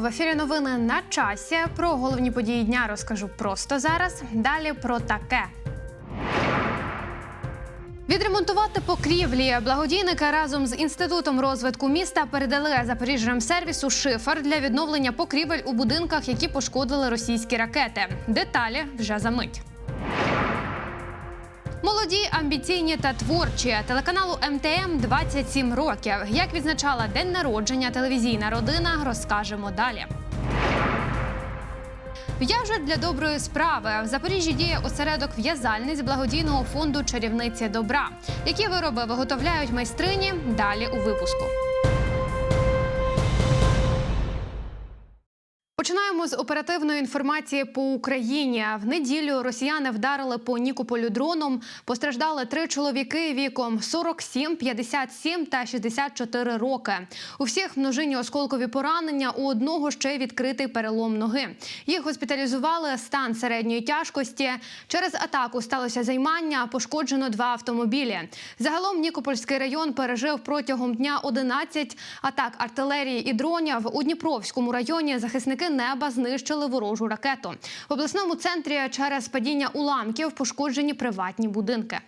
В ефірі. Новини на часі. Про головні події дня розкажу просто зараз. Далі про таке. Відремонтувати покрівлі благодійники разом з інститутом розвитку міста передали Запоріжжям-сервісу шифер для відновлення покрівель у будинках, які пошкодили російські ракети. Деталі вже за мить. Молоді, амбіційні та творчі телеканалу МТМ 27 років. Як відзначала день народження телевізійна родина, розкажемо далі. В'яжуть для доброї справи. В Запоріжжі діє осередок в'язальниць благодійного фонду чарівниці добра. Які вироби виготовляють майстрині? Далі у випуску. Починаємо з оперативної інформації по Україні. В неділю росіяни вдарили по Нікополю дроном. Постраждали три чоловіки віком 47, 57 та 64 роки. У всіх множинні осколкові поранення. У одного ще відкритий перелом ноги. Їх госпіталізували стан середньої тяжкості. Через атаку сталося займання. Пошкоджено два автомобілі. Загалом Нікопольський район пережив протягом дня 11 атак артилерії і дронів. У Дніпровському районі захисники неба знищили ворожу ракету. В обласному центрі через падіння уламків пошкоджені приватні будинки.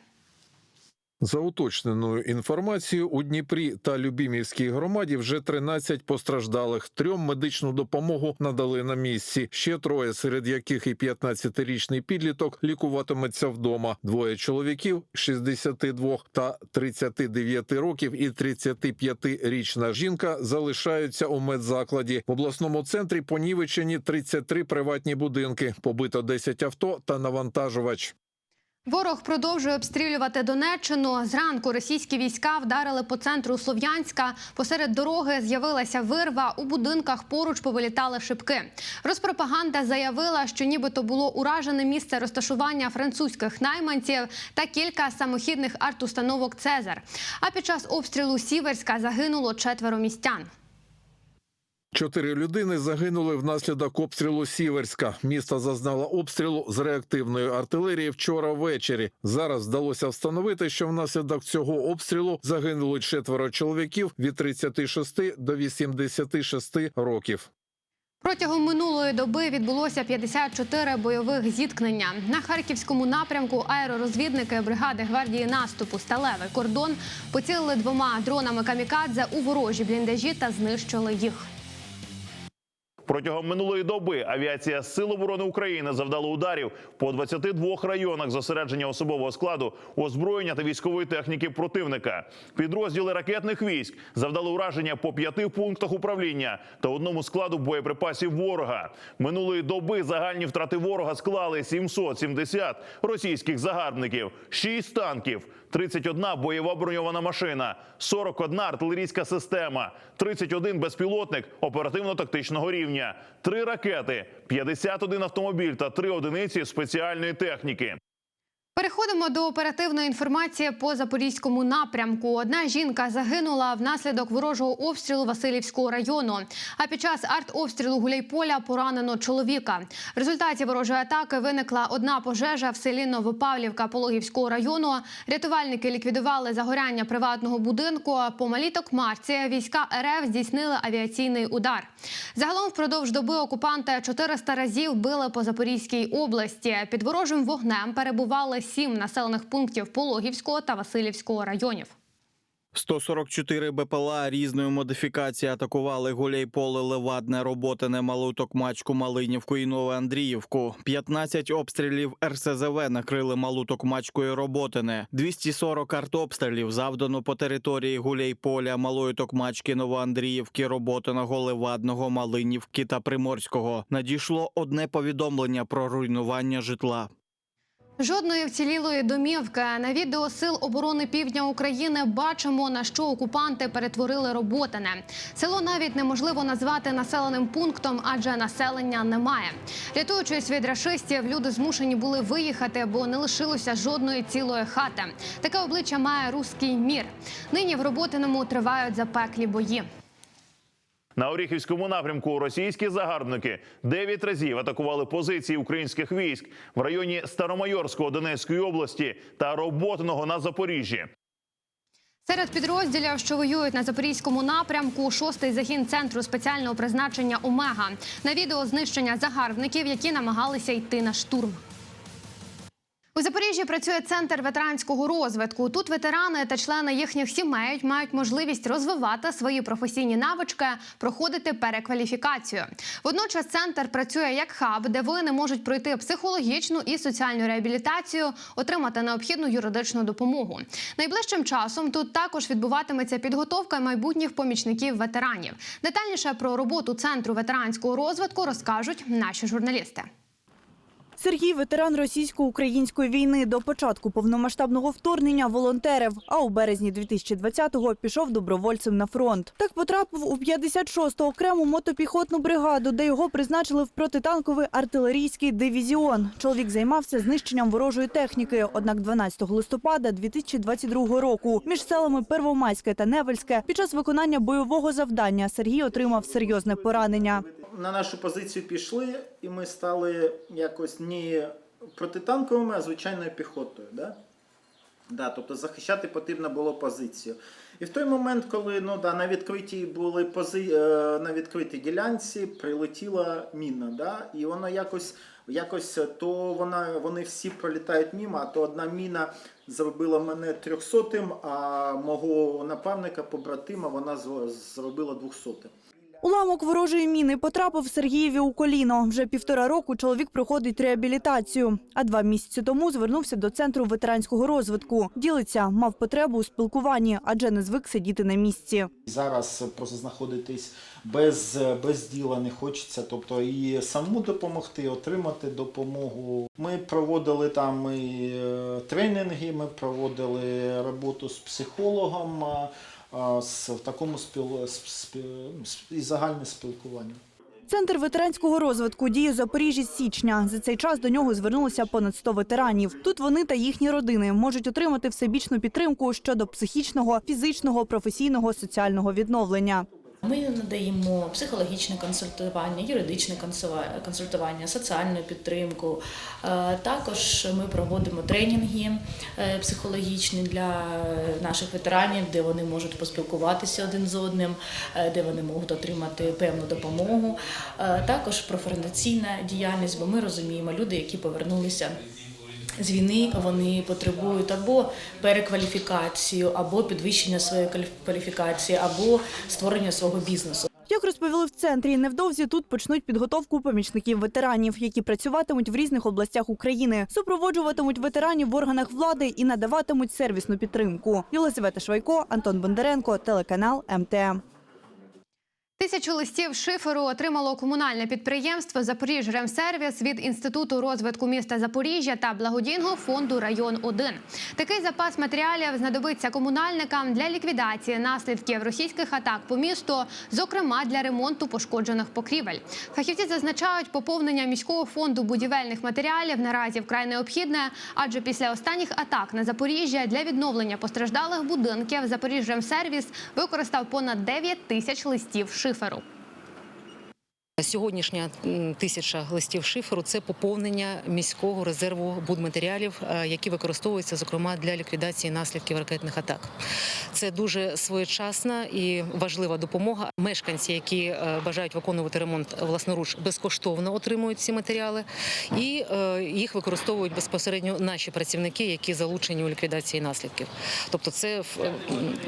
За уточненою інформацією, у Дніпрі та Любімівській громаді вже 13 постраждалих. Трьом медичну допомогу надали на місці. Ще троє, серед яких і 15-річний підліток, лікуватиметься вдома. Двоє чоловіків 62 та 39 років і 35-річна жінка залишаються у медзакладі. В обласному центрі понівечені 33 приватні будинки, побито 10 авто та навантажувач. Ворог продовжує обстрілювати Донеччину. Зранку російські війська вдарили по центру Слов'янська. Посеред дороги з'явилася вирва. У будинках поруч повилітали шибки. Розпропаганда заявила, що нібито було уражене місце розташування французьких найманців та кілька самохідних артустановок Цезар. А під час обстрілу Сіверська загинуло четверо містян. Чотири людини загинули внаслідок обстрілу Сіверська. Місто зазнало обстрілу з реактивної артилерії вчора ввечері. Зараз вдалося встановити, що внаслідок цього обстрілу загинули четверо чоловіків від 36 до 86 років. Протягом минулої доби відбулося 54 бойових зіткнення. На харківському напрямку аеророзвідники бригади гвардії наступу Сталевий кордон поцілили двома дронами камікадзе у ворожі бліндажі та знищили їх. Протягом минулої доби авіація Сил оборони України завдала ударів по 22 районах зосередження особового складу, озброєння та військової техніки противника. Підрозділи ракетних військ завдали ураження по п'яти пунктах управління та одному складу боєприпасів ворога. Минулої доби загальні втрати ворога склали 770 російських загарбників, 6 танків. 31 бойова броньована машина, 41 артилерійська система, 31 безпілотник оперативно-тактичного рівня, 3 ракети, 51 автомобіль та 3 одиниці спеціальної техніки. Переходимо до оперативної інформації по запорізькому напрямку. Одна жінка загинула внаслідок ворожого обстрілу Васильівського району. А під час артобстрілу Гуляйполя поранено чоловіка. В результаті ворожої атаки виникла одна пожежа в селі Новопавлівка Пологівського району. Рятувальники ліквідували загоряння приватного будинку. По малій Токмарці війська РФ здійснили авіаційний удар. Загалом впродовж доби окупанти 400 разів били по Запорізькій області. Під ворожим вогнем перебували сім населених пунктів Пологівського та Васильівського районів. 144 БПЛА різної модифікації атакували Гуляйполе, Левадне, Роботине, Малу Токмачку, Малинівку і Нове Андріївку. 15 обстрілів РСЗВ накрили Малу Токмачку і Роботине. 240 артобстрілів завдано по території Гуляйполя, Малої Токмачки, Новоандріївки, Роботиного, Левадного, Малинівки та Приморського. Надійшло одне повідомлення про руйнування житла. Жодної вцілілої домівки на відео сил оборони півдня України бачимо на що окупанти перетворили роботине. Село навіть неможливо назвати населеним пунктом, адже населення немає. Рятуючись від рашистів, люди змушені були виїхати, бо не лишилося жодної цілої хати. Таке обличчя має руський мір. Нині в роботиному тривають запеклі бої. На Оріхівському напрямку російські загарбники дев'ять разів атакували позиції українських військ в районі Старомайорського Донецької області та Роботиного на Запоріжжі. Серед підрозділів, що воюють на запорізькому напрямку, шостий загін центру спеціального призначення Омега. На відео знищення загарбників, які намагалися йти на штурм. У Запоріжжі працює центр ветеранського розвитку. Тут ветерани та члени їхніх сімей мають можливість розвивати свої професійні навички, проходити перекваліфікацію. Водночас центр працює як хаб, де воїни можуть пройти психологічну і соціальну реабілітацію, отримати необхідну юридичну допомогу. Найближчим часом тут також відбуватиметься підготовка майбутніх помічників ветеранів. Детальніше про роботу центру ветеранського розвитку розкажуть наші журналісти. Сергій ветеран російсько-української війни. До початку повномасштабного вторгнення волонтерив, а у березні 2020-го пішов добровольцем на фронт. Так потрапив у 56-ту окрему мотопіхотну бригаду, де його призначили в протитанковий артилерійський дивізіон. Чоловік займався знищенням ворожої техніки. Однак 12 листопада 2022 року між селами Первомайське та Невельське під час виконання бойового завдання Сергій отримав серйозне поранення. На нашу позицію пішли, і ми стали якось не протитанковими, а звичайною піхотою. Да? Да, тобто захищати потрібно було позицію. І в той момент, коли ну, да, на відкритій були пози... е, на відкритій ділянці прилетіла міна. Да? І воно якось, якось то вона, вони всі пролітають мимо, а то одна міна зробила мене трьохсотим, а мого напарника, побратима, вона зробила двохсотим. Уламок ворожої міни потрапив Сергієві у коліно. Вже півтора року чоловік проходить реабілітацію. А два місяці тому звернувся до центру ветеранського розвитку. Ділиться, мав потребу у спілкуванні, адже не звик сидіти на місці. Зараз просто знаходитись без, без діла не хочеться, тобто і самому допомогти, отримати допомогу. Ми проводили там і е, тренінги, ми проводили роботу з психологом, в такому спіл, спі- і загальне спілкування. Центр ветеранського розвитку діє Запоріжжя з січня. За цей час до нього звернулося понад 100 ветеранів. Тут вони та їхні родини можуть отримати всебічну підтримку щодо психічного, фізичного, професійного, соціального відновлення. Ми надаємо психологічне консультування, юридичне консультування, соціальну підтримку. Е, Також ми проводимо тренінги е, психологічні для наших ветеранів, де вони можуть поспілкуватися один з одним, е, де вони можуть отримати певну допомогу. Також профорієнтаційна діяльність, бо ми розуміємо, люди, які повернулися. З війни вони потребують або перекваліфікацію, або підвищення своєї кваліфікації, або створення свого бізнесу. Як розповіли в центрі, невдовзі тут почнуть підготовку помічників ветеранів, які працюватимуть в різних областях України, супроводжуватимуть ветеранів в органах влади і надаватимуть сервісну підтримку. Єлизавета Швайко, Антон Бондаренко, телеканал МТМ. Тисячу листів шиферу отримало комунальне підприємство «Запоріжремсервіс» від Інституту розвитку міста Запоріжжя та благодійного фонду Район 1 Такий запас матеріалів знадобиться комунальникам для ліквідації наслідків російських атак по місту, зокрема для ремонту пошкоджених покрівель. Фахівці зазначають, поповнення міського фонду будівельних матеріалів наразі вкрай необхідне, адже після останніх атак на Запоріжжя для відновлення постраждалих будинків «Запоріжремсервіс» використав понад 9 тисяч листів шиферу. farol. Сьогоднішня тисяча листів шиферу це поповнення міського резерву будматеріалів, е, які використовуються зокрема для ліквідації наслідків ракетних атак. Це дуже своєчасна і важлива допомога. Мешканці, які е, бажають виконувати ремонт власноруч, безкоштовно отримують ці матеріали, і е, їх використовують безпосередньо наші працівники, які залучені у ліквідації наслідків. Тобто, це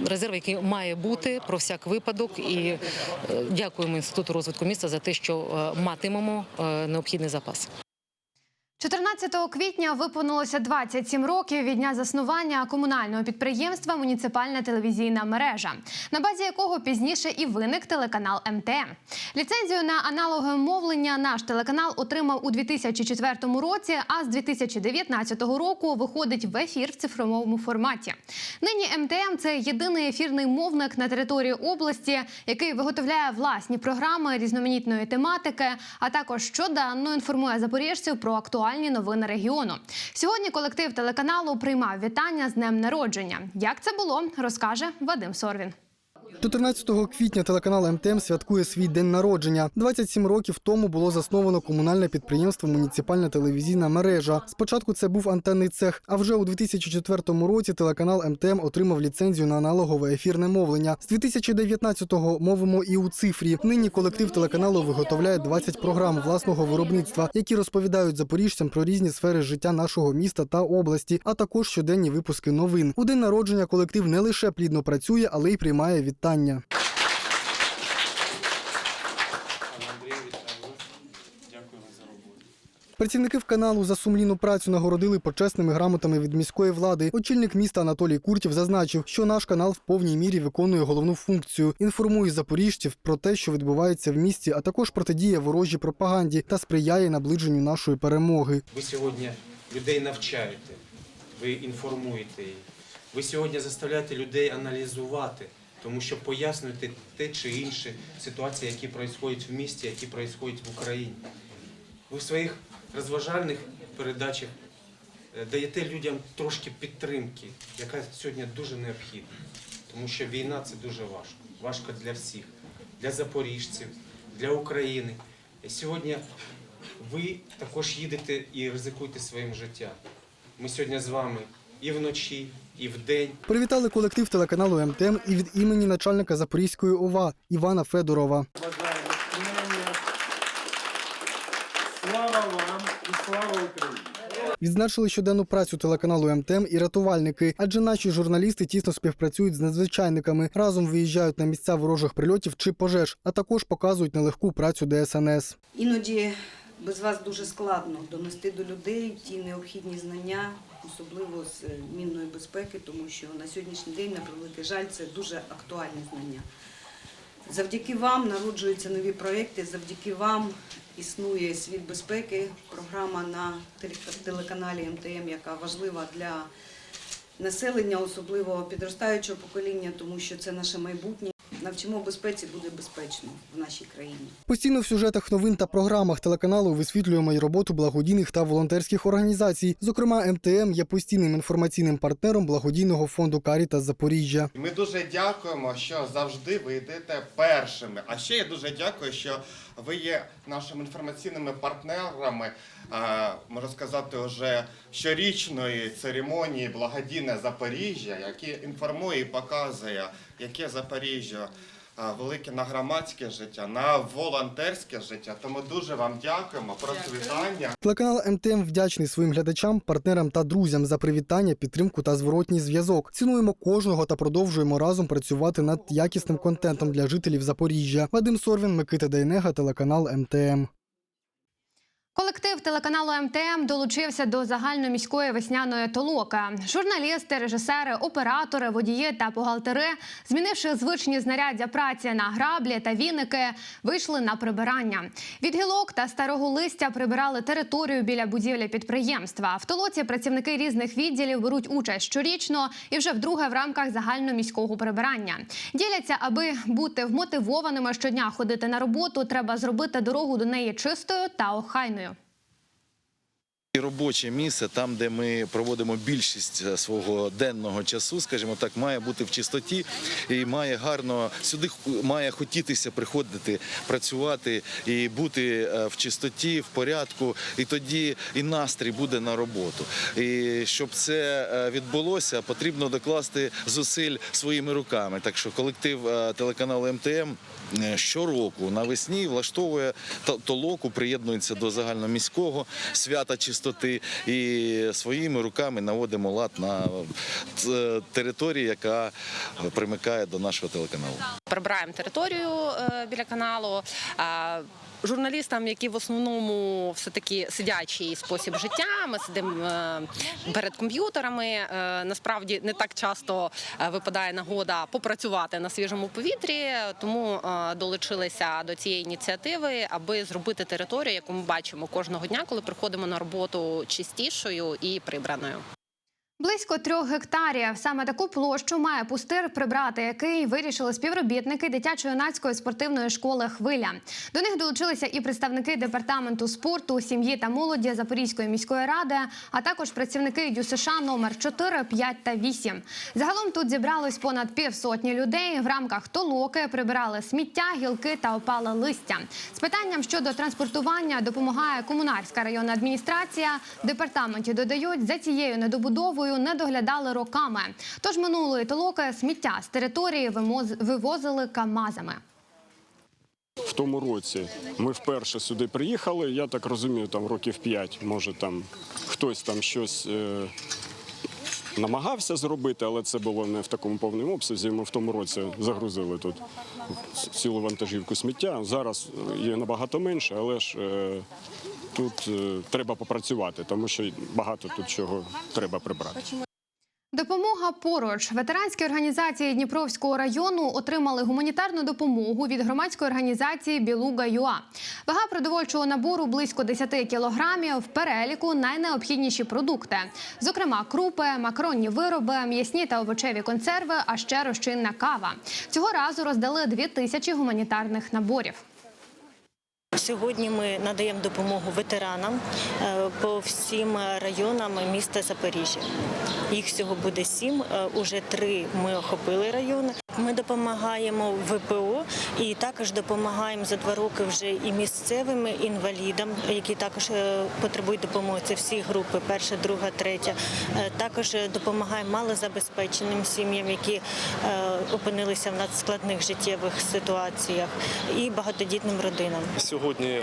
резерв, який має бути про всяк випадок. І дякуємо інституту розвитку міста за те, що е, матимемо е, необхідний запас. 14 квітня виповнилося 27 років від дня заснування комунального підприємства Муніципальна телевізійна мережа, на базі якого пізніше і виник телеканал МТМ. Ліцензію на аналогове мовлення наш телеканал отримав у 2004 році, а з 2019 року виходить в ефір в цифровому форматі. Нині МТМ це єдиний ефірний мовник на території області, який виготовляє власні програми різноманітної тематики, а також щоденно інформує запоріжців про актуальні новини регіону. Сьогодні колектив телеканалу приймав вітання з днем народження. Як це було, розкаже Вадим Сорвін. 14 квітня телеканал МТМ святкує свій день народження. 27 років тому було засновано комунальне підприємство Муніципальна телевізійна мережа. Спочатку це був антенний цех, а вже у 2004 році телеканал МТМ отримав ліцензію на аналогове ефірне мовлення. З 2019-го мовимо і у цифрі. Нині колектив телеканалу виготовляє 20 програм власного виробництва, які розповідають запоріжцям про різні сфери життя нашого міста та області, а також щоденні випуски новин. У день народження колектив не лише плідно працює, але й приймає вітання. Працівників каналу за сумлінну працю нагородили почесними грамотами від міської влади. Очільник міста Анатолій Куртів зазначив, що наш канал в повній мірі виконує головну функцію, інформує запоріжців про те, що відбувається в місті, а також протидіє ворожій пропаганді та сприяє наближенню нашої перемоги. Ви сьогодні людей навчаєте, ви інформуєте їх. Ви сьогодні заставляєте людей аналізувати, тому що пояснюєте те чи інше ситуації, які відбуваються в місті, які відбуваються в Україні. Ви в своїх розважальних передачах е, даєте людям трошки підтримки, яка сьогодні дуже необхідна. Тому що війна це дуже важко. Важко для всіх, для запоріжців, для України. І сьогодні ви також їдете і ризикуєте своїм життям. Ми сьогодні з вами і вночі, і вдень. Привітали колектив телеканалу МТМ і від імені начальника Запорізької ОВА Івана Федорова. Бажаємо. Слава вам і слава Україні! Відзначили щоденну працю телеканалу МТМ і рятувальники, адже наші журналісти тісно співпрацюють з надзвичайниками, разом виїжджають на місця ворожих прильотів чи пожеж, а також показують нелегку працю ДСНС. Іноді без вас дуже складно донести до людей ті необхідні знання, особливо з е, мінної безпеки, тому що на сьогоднішній день, на превеликий жаль, це дуже актуальні знання. Завдяки вам народжуються нові проекти, завдяки вам існує світ безпеки, програма на телеканалі МТМ, яка важлива для населення, особливо підростаючого покоління, тому що це наше майбутнє. Навчимо безпеці буде безпечно в нашій країні. Постійно в сюжетах новин та програмах телеканалу висвітлюємо й роботу благодійних та волонтерських організацій. Зокрема, МТМ є постійним інформаційним партнером благодійного фонду Карітас Запоріжжя. Ми дуже дякуємо, що завжди ви йдете першими. А ще я дуже дякую, що ви є нашими інформаційними партнерами. Можна сказати, вже щорічної церемонії благодійне Запоріжжя, яке інформує і показує, яке Запоріжжя велике на громадське життя, на волонтерське життя. Тому дуже вам дякуємо. Процвітання. Телеканал МТМ вдячний своїм глядачам, партнерам та друзям за привітання, підтримку та зворотній зв'язок. Цінуємо кожного та продовжуємо разом працювати над якісним контентом для жителів Запоріжжя. Вадим Сорвін, Микита Дейнега, телеканал МТМ. Колектив телеканалу МТМ долучився до загальноміської весняної толоки. Журналісти, режисери, оператори, водії та бухгалтери, змінивши звичні знаряддя праці на граблі та віники, вийшли на прибирання. Від гілок та старого листя прибирали територію біля будівлі підприємства. В толоці працівники різних відділів беруть участь щорічно і вже вдруге в рамках загальноміського прибирання. Діляться, аби бути вмотивованими щодня ходити на роботу, треба зробити дорогу до неї чистою та охайною. І Робоче місце, там, де ми проводимо більшість е, свого денного часу, скажімо так, має бути в чистоті і має гарно сюди х- має хотітися приходити, працювати і бути е, в чистоті, в порядку. І тоді і настрій буде на роботу. І щоб це е, відбулося, потрібно докласти зусиль своїми руками. Так що колектив е, телеканалу МТМ е, щороку навесні влаштовує то- толоку, приєднується до загальноміського свята чистоти і своїми руками наводимо лад на е, території, яка примикає до нашого телеканалу. прибираємо територію е, біля каналу. Журналістам, які в основному все таки сидячий спосіб життя, ми сидимо е, перед комп'ютерами. е, Насправді не так часто е, випадає нагода попрацювати на свіжому повітрі, тому долучилися до цієї ініціативи, аби зробити територію, яку ми бачимо кожного дня, коли приходимо на роботу чистішою і прибраною. Близько трьох гектарів. Саме таку площу має пустир прибрати, який вирішили співробітники дитячо-юнацької спортивної школи Хвиля. До них долучилися і представники департаменту спорту, сім'ї та молоді Запорізької міської ради, а також працівники ДЮСШ номер 4, 5 та 8. Загалом тут зібралось понад півсотні людей. В рамках толоки прибирали сміття, гілки та опале листя. З питанням щодо транспортування допомагає комунальська районна адміністрація. Департаменті додають, за цією недобудовою не доглядали роками. Тож минулої толоки сміття з території вивозили камазами. В тому році ми вперше сюди приїхали. Я так розумію, там років 5, може там хтось там щось е, намагався зробити, але це було не в такому повному обсязі. Ми в тому році загрузили тут цілу вантажівку сміття. Зараз є набагато менше, але ж е, тут е, треба попрацювати, тому що багато тут чого треба прибрати. Допомога поруч. Ветеранські організації Дніпровського району отримали гуманітарну допомогу від громадської організації Білуга ЮА. Вага продовольчого набору близько 10 кілограмів. В переліку найнеобхідніші продукти, зокрема крупи, макаронні вироби, м'ясні та овочеві консерви, а ще розчинна кава. Цього разу роздали 2 тисячі гуманітарних наборів. Сьогодні ми надаємо допомогу ветеранам е, по всім районам міста Запоріжжя. Їх всього буде сім. е, Уже три ми охопили райони. Ми допомагаємо ВПО і також допомагаємо за два роки вже і місцевим інвалідам, які також е, потребують допомоги. Це всі групи: перша, друга, третя. Е, Також допомагаємо малозабезпеченим сім'ям, які е, опинилися в надскладних життєвих ситуаціях, і багатодітним родинам. Сьогодні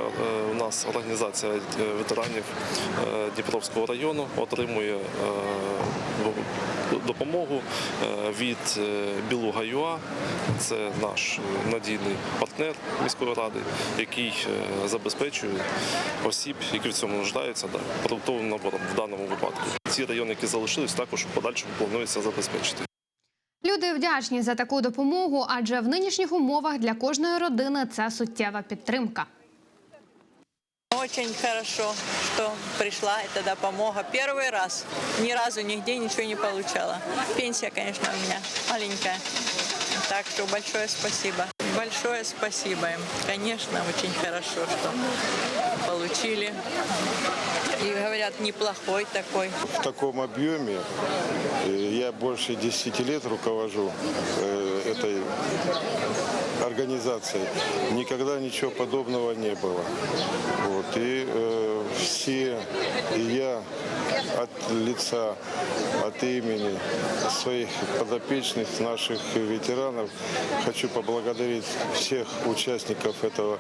у нас організація ветеранів Дніпровського району отримує допомогу е, від е, Білуга ЮА. Це наш надійний партнер міської ради, який е, забезпечує осіб, які в цьому нуждаються, да, продуктовим набором в даному випадку. Ці райони, які залишились, також в подальшому планується забезпечити. Люди вдячні за таку допомогу, адже в нинішніх умовах для кожної родини це суттєва підтримка. Очень хорошо, что пришла эта допомога. Первый раз. Ни разу нигде ничего не получала. Пенсия, конечно, у меня маленькая. Так что большое спасибо. Большое спасибо им. Конечно, очень хорошо, что получили. И говорят, неплохой такой. в таком объеме. Э, Я больше 10 лет руковожу э, этой организацией. Никогда ничего подобного не было. Вот. И э, все, и я от лица, от имени своих подопечных, наших ветеранов, хочу поблагодарить всех участников этого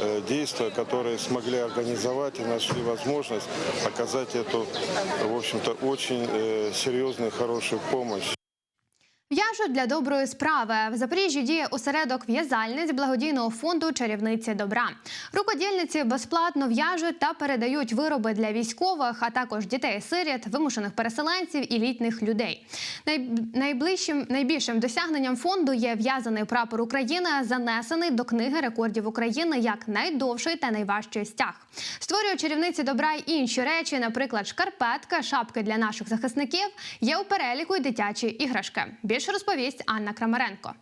э, действия, которые смогли организовать и нашли возможность оказать эту, в общем-то, очень э, серьезную, хорошую помощь. В'яжуть для доброї справи. В Запоріжжі діє осередок в'язальниць благодійного фонду Чарівниці добра. Рукодільниці безплатно в'яжуть та передають вироби для військових, а також дітей-сиріт, вимушених переселенців і літніх людей. Найближчим найбільшим досягненням фонду є в'язаний прапор України, занесений до книги рекордів України як найдовший та найважчий стяг. Створює чарівниці добра й інші речі, наприклад, шкарпетки, шапки для наших захисників. Є у переліку й дитячі іграшки. Більше розповість Анна Крамаренко.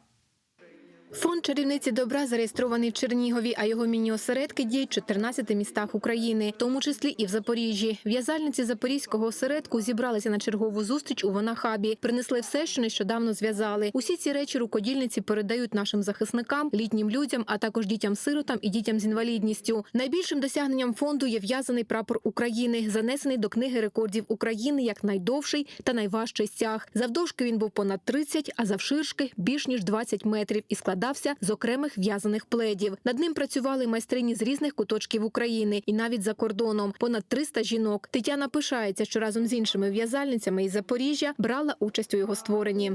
Фонд чарівниці добра зареєстрований в Чернігові, а його міні-осередки діють в 14 містах України, в тому числі і в Запоріжжі. В'язальниці запорізького осередку зібралися на чергову зустріч у Ванахабі. Принесли все, що нещодавно зв'язали. Усі ці речі рукодільниці передають нашим захисникам, літнім людям, а також дітям-сиротам і дітям з інвалідністю. Найбільшим досягненням фонду є в'язаний прапор України, занесений до книги рекордів України як найдовший та найважчий стяг. Завдовжки він був понад 30, а завширшки більш ніж 20 метрів і складався з окремих в'язаних пледів. Над ним працювали майстрині з різних куточків України і навіть за кордоном. Понад 300 жінок. Тетяна пишається, що разом з іншими в'язальницями із Запоріжжя брала участь у його створенні.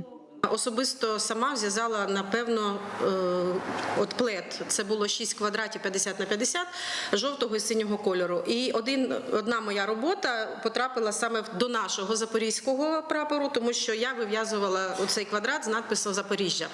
Особисто сама зв'язала, напевно, е, от плед. Це було 6 квадратів 50 на 50 жовтого і синього кольору. І один, одна моя робота потрапила саме до нашого запорізького прапору, тому що я вив'язувала цей квадрат з надписом Запоріжжя.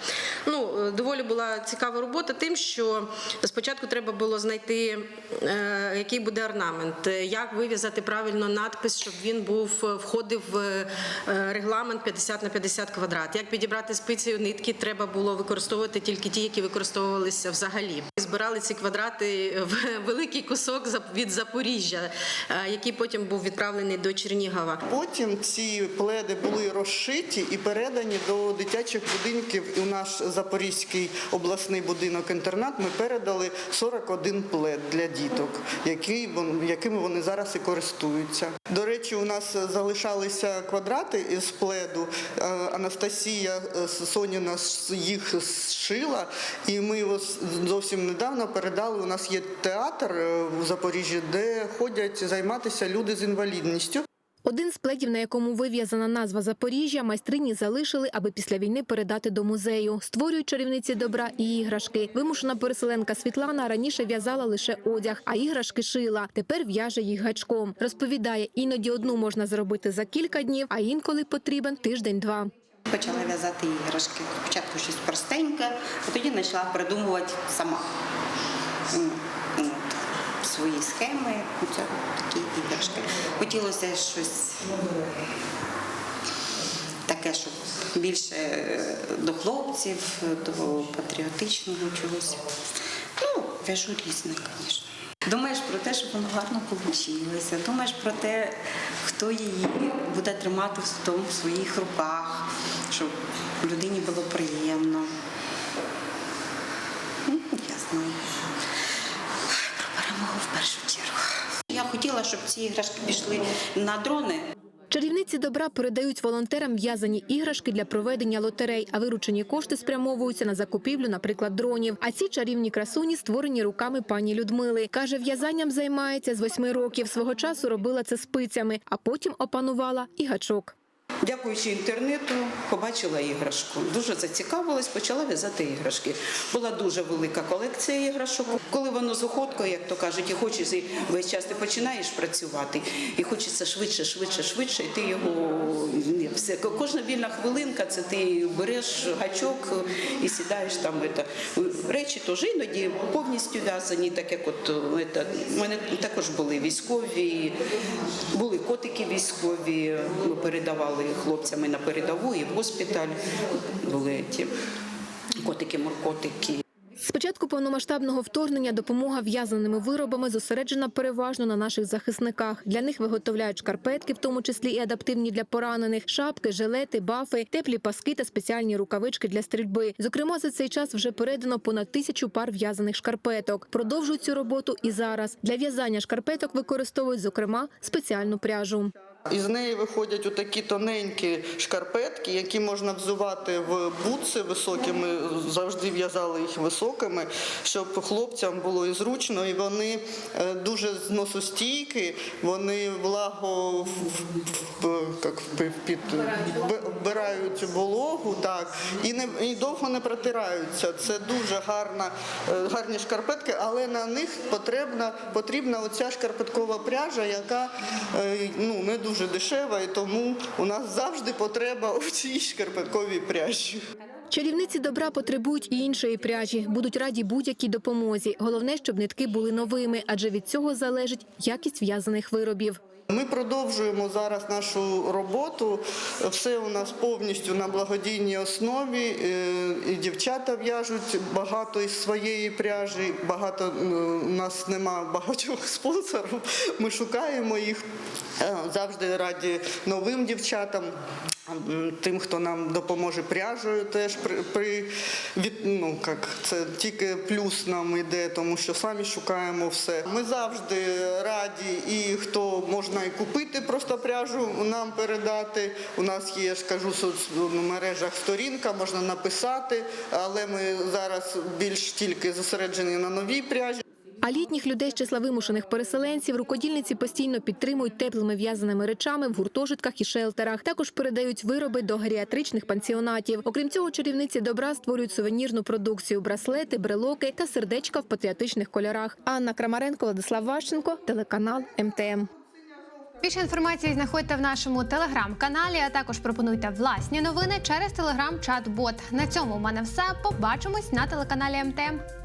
Ну, е, доволі була цікава робота тим, що спочатку треба було знайти, е, який буде орнамент, як вив'язати правильно надпис, щоб він був входив в регламент 50 на 50 квадрат. Як підібрати спицею нитки, треба було використовувати тільки ті, які використовувалися взагалі. Збирали ці квадрати в великий кусок від Запоріжжя, е, який потім був відправлений до Чернігова. Потім ці пледи були розшиті і передані до дитячих будинків. У наш Запорізький обласний будинок-інтернат ми передали 41 плед для діток, якими вони зараз і користуються. До речі, у нас залишалися квадрати із пледу. Е, Анастасія е, Соніна їх зшила, і ми його зовсім недавно передали. У нас є театр е, в Запоріжжі, де ходять займатися люди з інвалідністю. Один з пледів, на якому вив'язана назва Запоріжжя, майстрині залишили, аби після війни передати до музею. Створюють чарівниці добра і іграшки. Вимушена переселенка Світлана раніше в'язала лише одяг, а іграшки шила. Тепер в'яже їх гачком. Розповідає, іноді одну можна зробити за кілька днів, а інколи потрібен тиждень-два. Почала в'язати іграшки. Спочатку щось простеньке, а тоді почала придумувати сама от, свої схеми. Це такі іграшки. Хотілося щось таке, щоб більше до хлопців, до патріотичного чогось. Ну, в'яжу різне, звісно. Думаєш про те, щоб воно гарно вийшло. Думаєш про те, хто її буде тримати в своїх руках, щоб людині було приємно. Ну, Я знаю. Про перемогу в першу чергу. Я хотіла, щоб ці іграшки пішли на дрони. Чарівниці добра передають волонтерам в'язані іграшки для проведення лотерей, а виручені кошти спрямовуються на закупівлю, наприклад, дронів. А ці чарівні красуні створені руками пані Людмили. Каже, в'язанням займається з восьми років. Свого часу робила це спицями, а потім опанувала і гачок. Дякуючи інтернету, побачила іграшку. Дуже зацікавилась, почала в'язати іграшки. Була дуже велика колекція іграшок. Коли воно з охоткою, як то кажуть, і хочеш і весь час ти починаєш працювати, і хочеться швидше, швидше, швидше, і ти його все. Кожна вільна хвилинка, це ти береш гачок і сідаєш там. Это. Речі теж іноді повністю в'язані, так як от это. у мене також були військові, були котики військові, ми передавали хлопцями на передову і в госпіталь. Були ті котики-моркотики. З початку повномасштабного вторгнення допомога в'язаними виробами зосереджена переважно на наших захисниках. Для них виготовляють шкарпетки, в тому числі і адаптивні для поранених, шапки, жилети, бафи, теплі паски та спеціальні рукавички для стрільби. Зокрема, за цей час вже передано понад тисячу пар в'язаних шкарпеток. Продовжують цю роботу і зараз. Для в'язання шкарпеток використовують, зокрема, спеціальну пряжу. Із неї виходять отакі тоненькі шкарпетки, які можна взувати в бутси високі. Ми завжди в'язали їх високими, щоб хлопцям було і зручно, і вони е, дуже зносостійкі, вони влаго вбирають вологу, так і не і довго не протираються. Це дуже гарна, е, гарні шкарпетки, але на них потрібна потрібна оця шкарпеткова пряжа, яка е, ну не дуже дешева, і тому у нас завжди потреба у цій шкарпетковій пряжі. Чарівниці добра потребують і іншої пряжі. Будуть раді будь-якій допомозі. Головне, щоб нитки були новими, адже від цього залежить якість в'язаних виробів. Ми продовжуємо зараз нашу роботу. Все у нас повністю на благодійній основі. Е, І дівчата в'яжуть багато із своєї пряжі. Багато е, у нас нема багатьох спонсорів. Ми шукаємо їх. Е, Завжди раді новим дівчатам. Тим, хто нам допоможе пряжею, теж при, при ну, як, це тільки плюс нам йде, тому що самі шукаємо все. Ми завжди раді, і хто можна і купити просто пряжу, нам передати. У нас є, я ж кажу, в соцмережах сторінка, можна написати, але ми зараз більш тільки зосереджені на новій пряжі. А літніх людей з числа вимушених переселенців рукодільниці постійно підтримують теплими в'язаними речами в гуртожитках і шелтерах. Також передають вироби до геріатричних пансіонатів. Окрім цього, чарівниці добра створюють сувенірну продукцію: браслети, брелоки та сердечка в патріотичних кольорах. Анна Крамаренко, Владислав Ващенко, телеканал МТМ. Більше інформації знаходьте в нашому телеграм-каналі, а також пропонуйте власні новини через телеграм-чат-бот. На цьому в мене все. Побачимось на телеканалі МТМ.